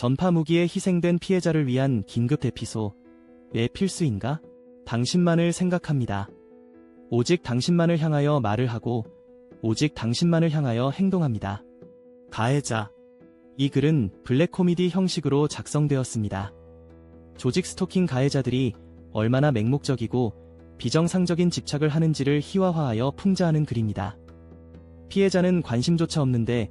전파 무기에 희생된 피해자를 위한 긴급 대피소. 왜 필수인가? 당신만을 생각합니다. 오직 당신만을 향하여 말을 하고, 오직 당신만을 향하여 행동합니다. 가해자. 이 글은 블랙 코미디 형식으로 작성되었습니다. 조직 스토킹 가해자들이 얼마나 맹목적이고 비정상적인 집착을 하는지를 희화화하여 풍자하는 글입니다. 피해자는 관심조차 없는데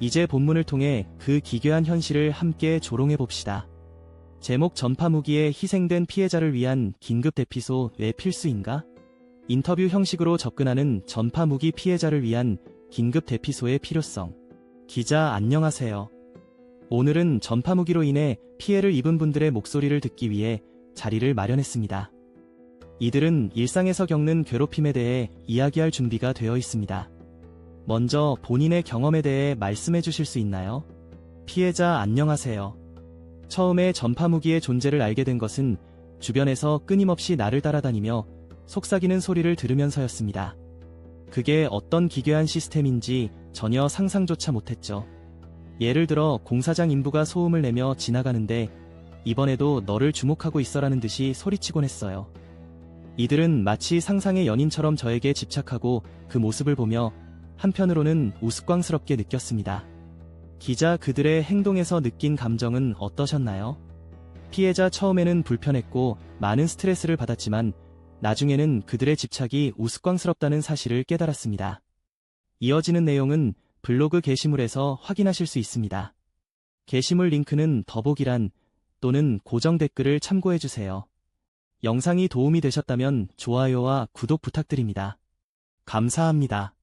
이제 본문을 통해 그 기괴한 현실을 함께 조롱해 봅시다. 제목 전파 무기에 희생된 피해자를 위한 긴급 대피소 왜 필수인가? 인터뷰 형식으로 접근하는 전파 무기 피해자를 위한 긴급 대피소의 필요성. 기자 안녕하세요. 오늘은 전파 무기로 인해 피해를 입은 분들의 목소리를 듣기 위해 자리를 마련했습니다. 이들은 일상에서 겪는 괴롭힘에 대해 이야기할 준비가 되어 있습니다. 먼저 본인의 경험에 대해 말씀해 주실 수 있나요? 피해자 안녕하세요. 처음에 전파 무기의 존재를 알게 된 것은 주변에서 끊임없이 나를 따라다니며 속삭이는 소리를 들으면서였습니다. 그게 어떤 기괴한 시스템인지 전혀 상상조차 못했죠. 예를 들어 공사장 인부가 소음을 내며 지나가는데 이번에도 너를 주목하고 있어라는 듯이 소리치곤 했어요. 이들은 마치 상상의 연인처럼 저에게 집착하고 그 모습을 보며 한편으로는 우스꽝스럽게 느꼈습니다. 기자 그들의 행동에서 느낀 감정은 어떠셨나요? 피해자 처음에는 불편했고 많은 스트레스를 받았지만 나중에는 그들의 집착이 우스꽝스럽다는 사실을 깨달았습니다. 이어지는 내용은 블로그 게시물에서 확인하실 수 있습니다. 게시물 링크는 더보기란 또는 고정 댓글을 참고해주세요. 영상이 도움이 되셨다면 좋아요와 구독 부탁드립니다. 감사합니다.